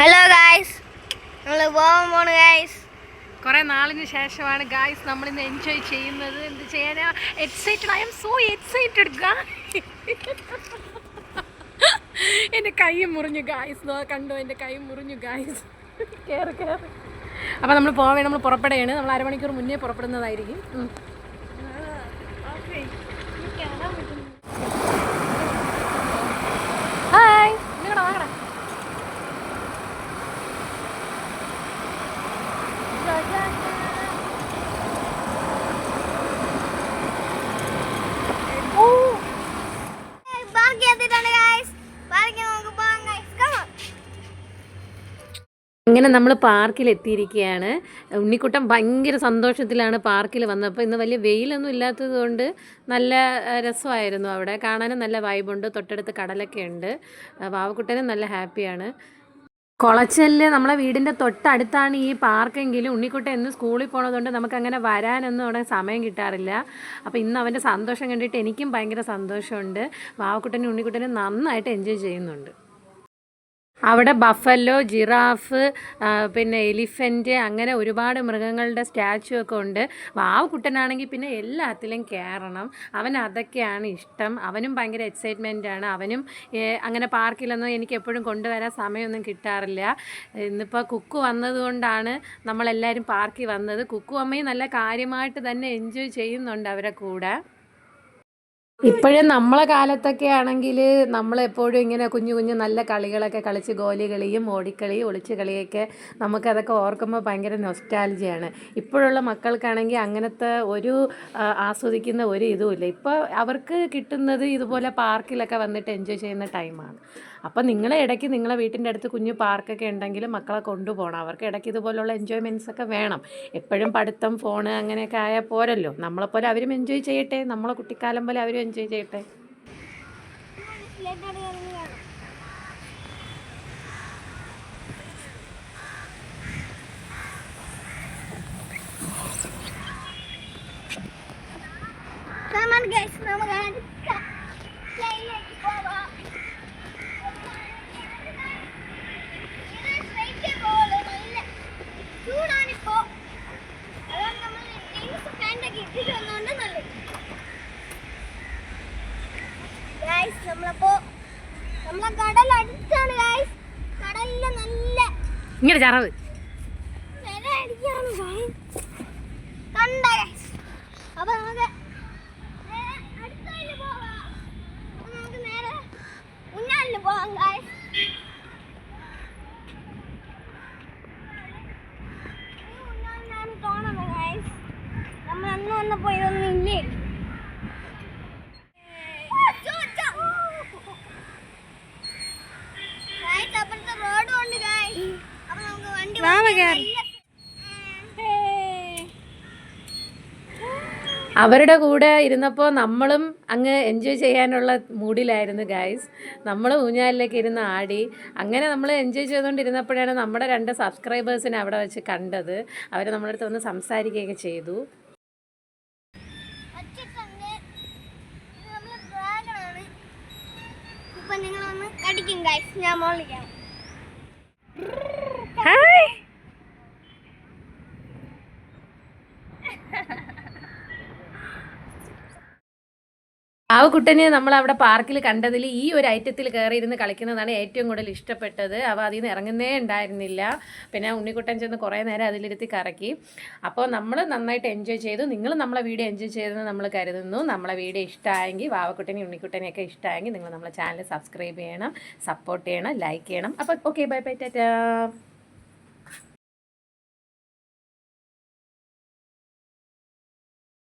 Hello guys നമ്മൾ പോകാൻ guys കുറേ നാളിന് ശേഷമാണ് ഗായ്സ് നമ്മളിന്ന് എൻജോയ് ചെയ്യുന്നത്. എന്ത് ചെയ്യാനാ? Excited I'm so excited എന്റെ കൈ മുറിഞ്ഞു ഗായ്സ് കണ്ടു എന്റെ കൈ മുറിഞ്ഞു ഗായ്സ് കയറി കയറി അപ്പോൾ നമ്മൾ പോവേ നമ്മൾ പുറപ്പെടുകയാണ്. നമ്മൾ അരമണിക്കൂർ മുന്നേ പുറപ്പെടുന്നതായിരിക്കും. അങ്ങനെ നമ്മൾ പാർക്കിൽ എത്തിയിരിക്കുകയാണ് ഉണ്ണിക്കുട്ടൻ ഭയങ്കര സന്തോഷത്തിലാണ് പാർക്കിൽ വന്നപ്പോൾ ഇന്ന് വലിയ വെയിലൊന്നും ഇല്ലാത്തത് കൊണ്ട് നല്ല രസമായിരുന്നു അവിടെ. കാണാനും നല്ല വൈബുണ്ട്. തൊട്ടടുത്ത് കടലൊക്കെ ഉണ്ട്. വാവക്കുട്ടനും നല്ല ഹാപ്പിയാണ്. കുളച്ചൽ നമ്മളെ വീടിന്റെ തൊട്ടടുത്താണ് ഈ പാർക്കെങ്കിലും ഉണ്ണിക്കുട്ടൻ എന്ന് സ്കൂളിൽ പോണതുകൊണ്ട് നമുക്കങ്ങനെ വരാനൊന്നും അവിടെ സമയം കിട്ടാറില്ല. അപ്പോൾ ഇന്ന് അവന്റെ സന്തോഷം കണ്ടിട്ട് എനിക്കും ഭയങ്കര സന്തോഷമുണ്ട്. വാവക്കുട്ടനും ഉണ്ണിക്കുട്ടനും നന്നായിട്ട് എൻജോയ് ചെയ്യുന്നുണ്ട്. അവിടെ ബഫല്ലോ ജിറാഫ് പിന്നെ എലിഫന്റ് അങ്ങനെ ഒരുപാട് മൃഗങ്ങളുടെ സ്റ്റാച്ചു ഒക്കെ ഉണ്ട്. വാവ് കുട്ടനാണെങ്കിൽ പിന്നെ എല്ലാത്തിലും കയറണം അവൻ അതൊക്കെയാണ് ഇഷ്ടം. അവനും ഭയങ്കര എക്സൈറ്റ്മെന്റ് ആണ്. അവനും അങ്ങനെ പാർക്കിലൊന്നും എനിക്ക് എപ്പോഴും കൊണ്ടുവരാൻ സമയമൊന്നും കിട്ടാറില്ല. ഇന്നിപ്പോൾ കുക്കു വന്നതുകൊണ്ടാണ് നമ്മളെല്ലാവരും പാർക്കിൽ വന്നത്. കുക്കു അമ്മയും നല്ല കാര്യമായിട്ട് തന്നെ എൻജോയ് ചെയ്യുന്നുണ്ട് അവരെ കൂടെ. ഇപ്പോഴും നമ്മളെ കാലത്തൊക്കെ ആണെങ്കിൽ നമ്മളെപ്പോഴും ഇങ്ങനെ കുഞ്ഞു കുഞ്ഞു നല്ല കളികളൊക്കെ കളിച്ച് ഗോലി കളിയും ഓടിക്കളിയും ഒളിച്ച് കളിയൊക്കെ നമുക്കതൊക്കെ ഓർക്കുമ്പോൾ ഭയങ്കര നൊസ്റ്റാലജിയാണ് ഇപ്പോഴുള്ള മക്കൾക്കാണെങ്കിൽ അങ്ങനത്തെ ഒരു ആസ്വദിക്കുന്ന ഒരു ഇതുമില്ല ഇപ്പോൾ അവർക്ക് കിട്ടുന്നത് ഇതുപോലെ പാർക്കിലൊക്കെ വന്നിട്ട് എൻജോയ് ചെയ്യുന്ന ടൈമാണ് അപ്പോൾ നിങ്ങളെ ഇടയ്ക്ക് നിങ്ങളെ വീട്ടിന്റെ അടുത്ത് കുഞ്ഞു പാർക്കൊക്കെ ഉണ്ടെങ്കിൽ മക്കളെ കൊണ്ടുപോകണം അവർക്ക് ഇടയ്ക്ക് ഇതുപോലുള്ള എൻജോയ്മെന്റ്സ് ഒക്കെ വേണം. എപ്പോഴും പഠിത്തം ഫോണ് അങ്ങനെയൊക്കെ ആയാൽ പോരല്ലോ. നമ്മളെപ്പോലെ അവരും എൻജോയ് ചെയ്യട്ടെ. നമ്മളെ കുട്ടിക്കാലം പോലെ അവരും എൻജോയ് ചെയ്യട്ടെ. കമോൺ ഗായ്സ് നമുക്ക് അടുത്ത ലൈനിലേക്ക് നമ്മളപ്പോ നമ്മളെ കടൽ അടുത്താണ് ഗായ്സ് കടലിൽ നല്ല ഇങ്ങനെ ചറവ്. കണ്ട അപ്പൊ നമുക്ക് പോവാം. നമ്മൾ അന്ന് വന്നപ്പോ ഇതൊന്നും ഇല്ലേ ചോ, ചോ. Guys, അപ്പുറത്തെ റോഡും ഉണ്ട് guys. അപ്പൊ നമുക്ക് നല്ല- അവരുടെ കൂടെ ഇരുന്നപ്പോൾ നമ്മളും അങ്ങ് എൻജോയ് ചെയ്യാനുള്ള മൂഡിലായിരുന്നു ഗായ്സ് നമ്മൾ ഊഞ്ഞാലിലേക്ക് ഇരുന്ന് ആടി. അങ്ങനെ നമ്മൾ എൻജോയ് ചെയ്തുകൊണ്ടിരുന്നപ്പോഴാണ് നമ്മുടെ രണ്ട് സബ്സ്ക്രൈബേഴ്സിനെ അവിടെ വെച്ച് കണ്ടത്. അവർ നമ്മുടെ അടുത്ത് വന്ന് സംസാരിക്കുകയൊക്കെ ചെയ്തു. കടിക്കും ഗൈസ് ഞാൻ മോളിക്കാം പാവക്കുട്ടനെ നമ്മൾ അവിടെ പാർക്കിൽ കണ്ടതിൽ ഈ ഒരു ഐറ്റത്തിൽ കയറി ഇരുന്ന് കളിക്കുന്നതാണ് ഏറ്റവും കൂടുതൽ ഇഷ്ടപ്പെട്ടത്. അവ അതിൽ നിന്ന് ഇറങ്ങുന്നേ ഉണ്ടായിരുന്നില്ല. പിന്നെ ഉണ്ണിക്കുട്ടൻ ചെന്ന് കുറേ നേരം അതിലിരുത്തി കറക്കി. അപ്പോൾ നമ്മൾ നന്നായിട്ട് എൻജോയ് ചെയ്തു. നിങ്ങൾ നമ്മളെ വീഡിയോ എൻജോയ് ചെയ്തെന്ന് നമ്മൾ കരുതുന്നു. നമ്മളെ വീഡിയോ ഇഷ്ടമായെങ്കിൽ വാവക്കുട്ടനെയും ഉണ്ണിക്കുട്ടനെയൊക്കെ ഇഷ്ടമായെങ്കിൽ നിങ്ങൾ നമ്മളെ ചാനൽ സബ്സ്ക്രൈബ് ചെയ്യണം സപ്പോർട്ട് ചെയ്യണം ലൈക്ക് ചെയ്യണം. അപ്പോൾ ഓക്കെ ബൈ ബൈ ടാറ്റാ